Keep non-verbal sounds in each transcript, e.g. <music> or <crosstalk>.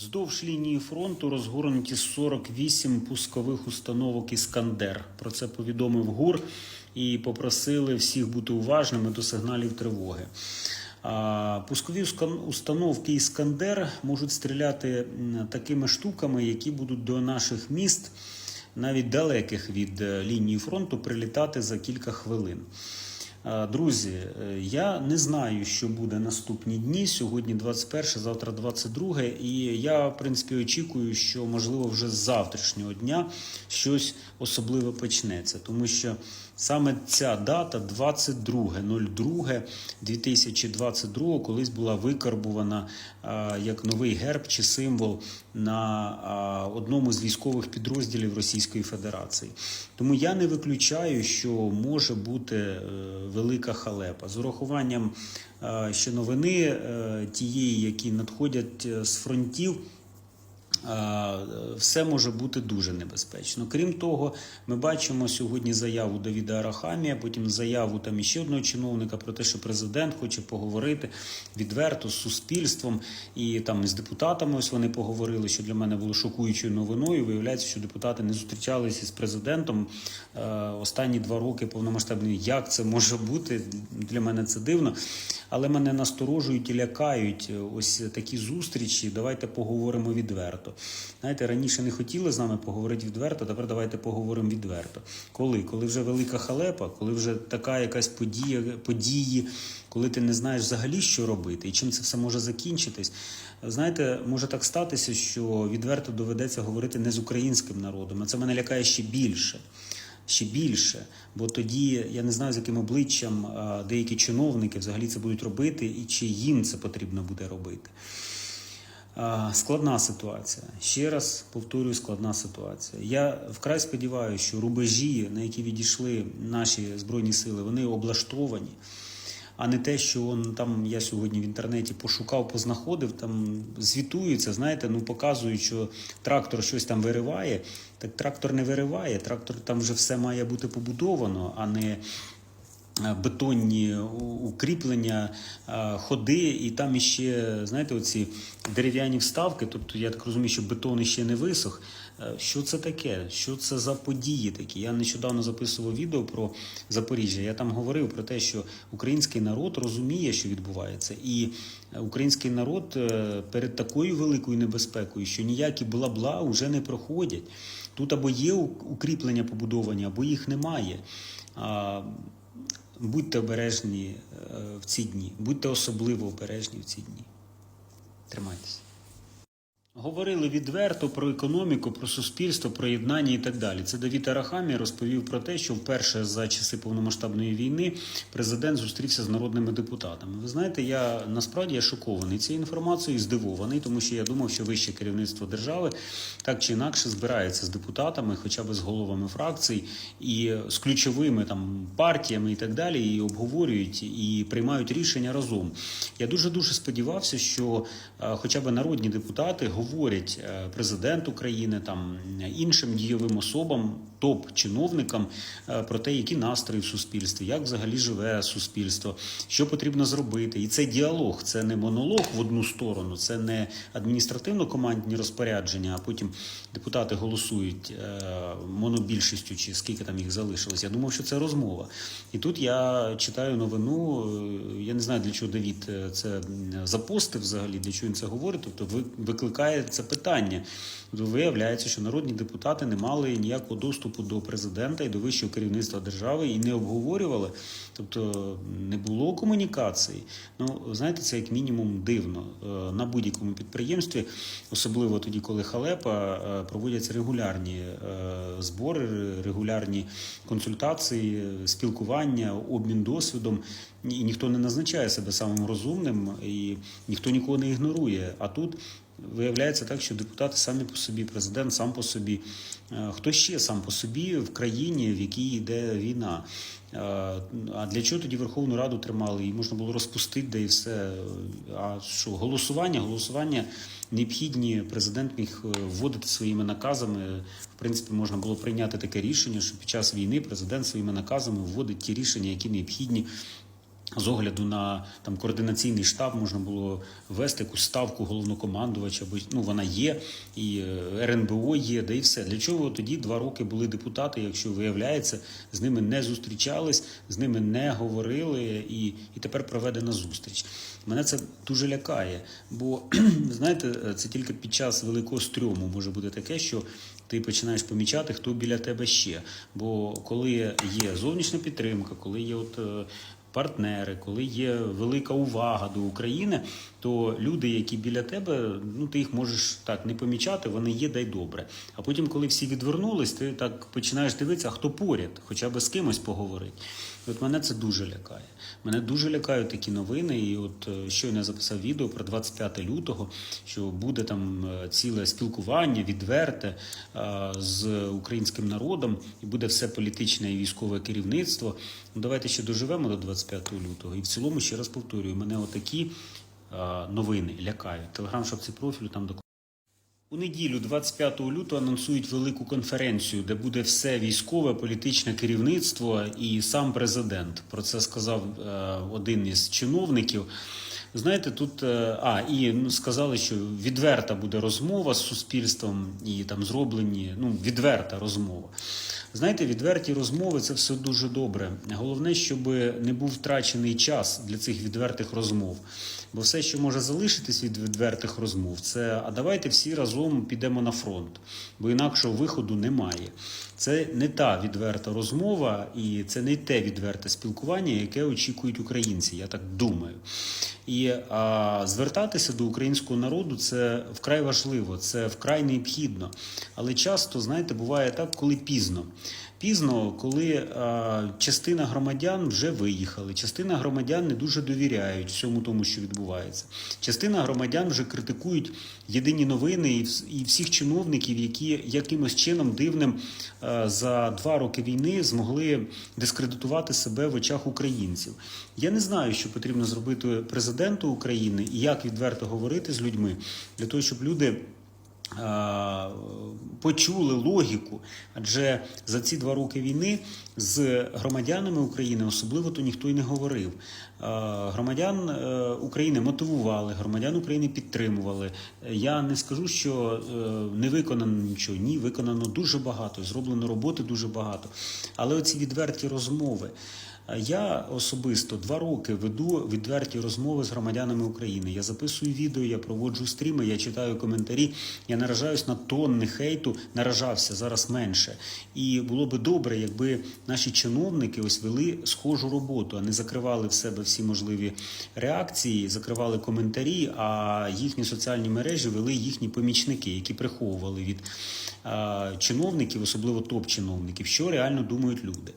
Вздовж лінії фронту розгорнуті 48 пускових установок Іскандер. Про це повідомив ГУР і попросили всіх бути уважними до сигналів тривоги. Пускові установки Іскандер можуть стріляти такими штуками, які будуть до наших міст, навіть далеких від е, лінії фронту, прилітати за кілька хвилин. А, Друзі, е, я не знаю, що буде наступні дні. Сьогодні 21, завтра 22. І я, в принципі, очікую, що можливо вже з завтрашнього дня щось особливе почнеться, тому що саме ця дата 22.02.2022 колись була викарбувана як новий герб чи символ на одному з військових підрозділів Російської Федерації. Тому я не виключаю, що може бути е, велика халепа з урахуванням е, ще новини е, тієї, які надходять з фронтів. Все може бути дуже небезпечно. Крім того, ми бачимо сьогодні заяву Давіда Арахамія, потім заяву там іще одного чиновника про те, що президент хоче поговорити відверто з суспільством і там з депутатами. Ось вони поговорили, що для мене було шокуючою новиною. Виявляється, що депутати не зустрічалися з президентом е, останні два роки повномасштабної. Як це може бути? Для мене це дивно. Але мене насторожують і лякають ось такі зустрічі. Давайте поговоримо відверто. Знаєте, раніше не хотіли з нами поговорити відверто, тепер давайте поговоримо відверто. Коли? Коли вже велика халепа, коли вже така якась подія, події, коли ти не знаєш взагалі, що робити і чим це все може закінчитись. Знаєте, може так статися, що відверто доведеться говорити не з українським народом, а це мене лякає ще більше ще більше, бо тоді я не знаю, з яким обличчям деякі чиновники взагалі це будуть робити, і чи їм це потрібно буде робити. Складна ситуація. Ще раз повторюю, складна ситуація. Я вкрай сподіваюся, що рубежі, на які відійшли наші збройні сили, вони облаштовані. А не те, що он там я сьогодні в інтернеті пошукав, познаходив, там звітуються, знаєте, ну показують, що трактор щось там вириває. Так трактор не вириває, трактор там вже все має бути побудовано, а не бетонні укріплення, е, ходи, і там іще, знаєте, оці дерев'яні вставки. Тобто я так розумію, що бетон іще не висох. Е, Що це таке? Що це за події такі? Я нещодавно записував відео про Запоріжжя. Я там говорив про те, що український народ розуміє, що відбувається, і е, український народ е, перед такою великою небезпекою, що ніякі бла-бла вже не проходять. Тут або є укріплення побудовані, або їх немає. Будьте обережні е, в ці дні, будьте особливо обережні в ці дні. Тримайтеся. Говорили відверто про економіку, про суспільство, про єднання і так далі. Це Давід Арахамі розповів про те, що вперше за часи повномасштабної війни президент зустрівся з народними депутатами. Ви знаєте, я насправді я шокований цією інформацією, здивований, тому що я думав, що вище керівництво держави так чи інакше збирається з депутатами, хоча б з головами фракцій і з ключовими там партіями і так далі, і обговорюють і приймають рішення разом. Я дуже дуже сподівався, що е, хоча б народні депутати е, президент України, там іншим дійовим особам, топ-чиновникам е, про те, які настрої в суспільстві, як взагалі живе суспільство, що потрібно зробити. І це діалог, це не монолог в одну сторону, це не адміністративно-командні розпорядження, а потім депутати голосують е, монобільшістю, чи скільки там їх залишилось. Я думав, що це розмова. І тут я читаю новину. е, Я не знаю, для чого Давід е, це запостив взагалі, для чого він це говорить. Тобто ви- викликає це питання. Виявляється, що народні депутати не мали ніякого доступу до президента і до вищого керівництва держави і не обговорювали. Тобто не було комунікації. Ну, знаєте, це як мінімум дивно. Е, На будь-якому підприємстві, особливо тоді, коли халепа, е, проводяться регулярні е, збори, регулярні консультації, спілкування, обмін досвідом. І ніхто не назначає себе самим розумним, і ніхто нікого не ігнорує. А тут виявляється так, що депутати самі по собі, президент сам по собі, Е, хто ще сам по собі в країні, в якій йде війна. Е, А для чого тоді Верховну Раду тримали? Її можна було розпустити, де і все. А що голосування? Голосування необхідні. Президент міг е, вводити своїми наказами. В принципі, можна було прийняти таке рішення, що під час війни президент своїми наказами вводить ті рішення, які необхідні З огляду на там координаційний штаб можна було ввести якусь ставку головнокомандувача, бо ну вона є, і е, РНБО є, да і все. Для чого тоді два роки були депутати, якщо виявляється, з ними не зустрічались, з ними не говорили, і, і тепер проведена зустріч. Мене це дуже лякає, бо <clears throat> знаєте, це тільки під час великого стрьому може бути таке, що ти починаєш помічати, хто біля тебе ще. Бо коли є зовнішня підтримка, коли є от. Партнери, коли є велика увага до України, то люди, які біля тебе, ну ти їх можеш так не помічати, вони є дай добре. А потім, коли всі відвернулись, ти так починаєш дивитися, а хто поряд, хоча б з кимось поговорити. От мене це дуже лякає. Мене дуже лякають такі новини. І от е, щойно записав відео про 25 лютого, що буде там е, ціле спілкування відверте е, з українським народом, і буде все політичне і військове керівництво. Ну давайте ще доживемо до 25 лютого. І в цілому ще раз повторюю, мене отакі новини лякають. Телеграм-шапці профілю там до у неділю, 25 лютого, анонсують велику конференцію, де буде все військове, політичне керівництво і сам президент. Про це сказав е, один із чиновників. Знаєте, тут е, а і ну, сказали, що відверта буде розмова з суспільством, і там зроблені ну відверта розмова. Знаєте, відверті розмови це все дуже добре. Головне, щоб не був втрачений час для цих відвертих розмов. Бо все, що може залишитись від відвертих розмов, це а давайте всі разом підемо на фронт, бо інакшого виходу немає. Це не та відверта розмова, і це не те відверте спілкування, яке очікують українці. Я так думаю. І а, звертатися до українського народу це вкрай важливо, це вкрай необхідно. Але часто, знаєте, буває так, коли пізно. Пізно, коли а, частина громадян вже виїхали, частина громадян не дуже довіряють всьому тому, що відбувається. Частина громадян вже критикують єдині новини і, і всіх чиновників, які якимось чином дивним а, за два роки війни змогли дискредитувати себе в очах українців. Я не знаю, що потрібно зробити президенту України і як відверто говорити з людьми для того, щоб люди. Почули логіку, адже за ці два роки війни з громадянами України особливо то ніхто й не говорив. Громадян е, України мотивували, громадян України підтримували. Я не скажу, що е, не виконано нічого. Ні, виконано дуже багато, зроблено роботи дуже багато. Але оці відверті розмови. Я особисто два роки веду відверті розмови з громадянами України. Я записую відео, я проводжу стріми, я читаю коментарі. Я наражаюсь на тонни хейту, наражався зараз менше. І було би добре, якби наші чиновники ось вели схожу роботу, а не закривали в себе всі можливі реакції, закривали коментарі. А їхні соціальні мережі вели їхні помічники, які приховували від чиновників, особливо топ-чиновників, що реально думають люди.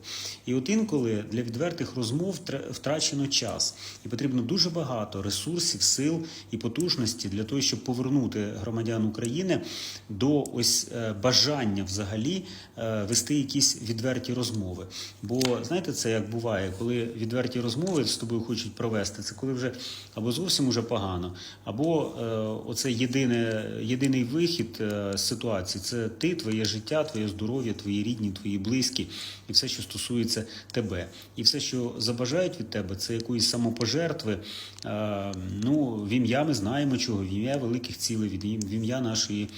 І от інколи для відвертих розмов тр- втрачено час, і потрібно дуже багато ресурсів, сил і потужності для того, щоб повернути громадян України до ось е, бажання взагалі е, вести якісь відверті розмови. Бо знаєте, це як буває, коли відверті розмови з тобою хочуть провести, це коли вже або зовсім уже погано, або е, оце єдине, єдиний вихід е, з ситуації це ти, твоє життя, твоє здоров'я, твої рідні, твої близькі, і все, що стосується тебе. І все, що забажають від тебе, це якоїсь самопожертви. Е, ну, в ім'я ми знаємо чого, в ім'я великих цілей, в ім'я нашої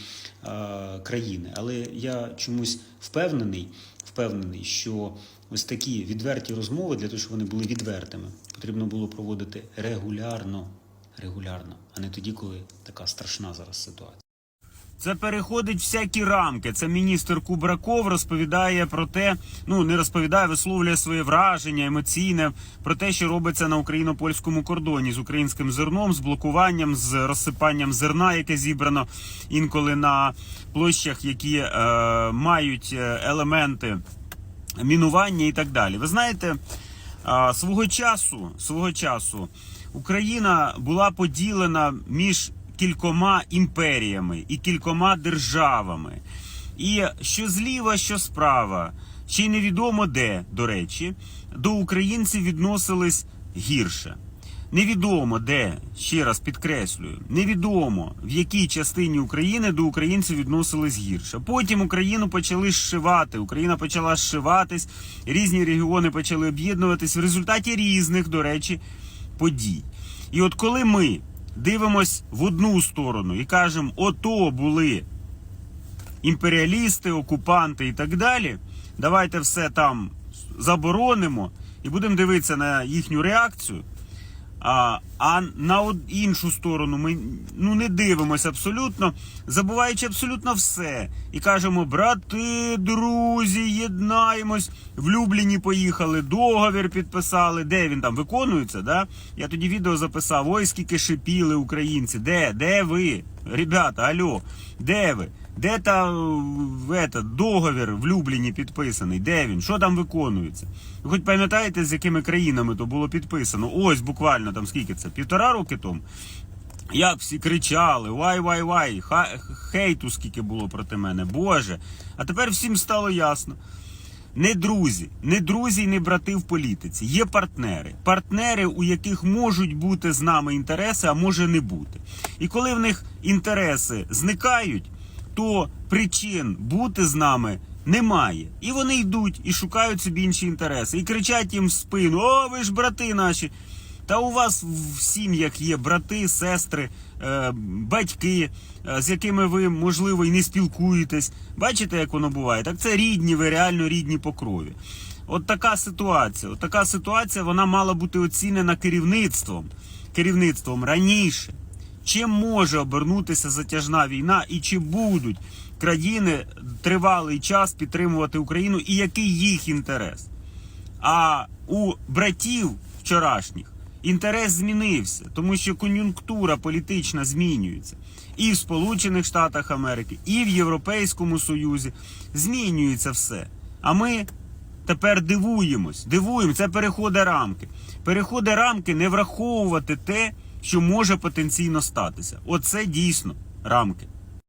е, країни. Але я чомусь впевнений, впевнений, що ось такі відверті розмови для того, щоб вони були відвертими, потрібно було проводити регулярно, регулярно, а не тоді, коли така страшна зараз ситуація. Це переходить всякі рамки. Це міністр Кубраков розповідає про те, ну не розповідає, висловлює своє враження емоційне про те, що робиться на україно-польському кордоні з українським зерном, з блокуванням, з розсипанням зерна, яке зібрано інколи на площах, які е, мають е, елементи мінування і так далі. Ви знаєте, а, свого часу, свого часу Україна була поділена між кількома імперіями і кількома державами. І що зліва, що справа, ще й невідомо де, до речі, до українців відносились гірше. Невідомо де, ще раз підкреслюю, невідомо в якій частині України до українців відносились гірше. Потім Україну почали зшивати, Україна почала зшиватись, різні регіони почали об'єднуватись в результаті різних, до речі, подій. І от коли ми дивимось в одну сторону і кажемо, ото були імперіалісти, окупанти і так далі. Давайте все там заборонимо і будемо дивитися на їхню реакцію. А, а на іншу сторону ми ну, не дивимося абсолютно, забуваючи абсолютно все. І кажемо, брати, друзі, єднаємось. В Любліні поїхали, договір підписали. Де він там виконується? Да? Я тоді відео записав. Ой, скільки шипіли українці. Де? Де ви? Ребята, алло, де ви? Де та в, ета, договір в Любліні підписаний? Де він? Що там виконується? Ви хоч пам'ятаєте, з якими країнами то було підписано? Ось буквально там скільки це? Півтора роки тому. Як всі кричали, вай, вай, вай, хейту скільки було проти мене, Боже. А тепер всім стало ясно. Не друзі, не друзі не брати в політиці. Є партнери. Партнери, у яких можуть бути з нами інтереси, а може не бути. І коли в них інтереси зникають, то причин бути з нами немає. І вони йдуть і шукають собі інші інтереси. І кричать їм в спину: О, ви ж брати наші. Та у вас в сім'ях є брати, сестри, батьки, е, з якими ви, можливо, і не спілкуєтесь. Бачите, як воно буває? Так це рідні, ви реально рідні по крові. От така ситуація. От така ситуація вона мала бути оцінена керівництвом. Керівництвом раніше. Чим може обернутися затяжна війна і чи будуть країни тривалий час підтримувати Україну і який їх інтерес? А у братів вчорашніх інтерес змінився, тому що кон'юнктура політична змінюється. І в Сполучених Штатах Америки, і в Європейському Союзі змінюється все. А ми тепер дивуємось, дивуємо, це переходи рамки. Переходи рамки не враховувати те, що може потенційно статися. Оце дійсно рамки.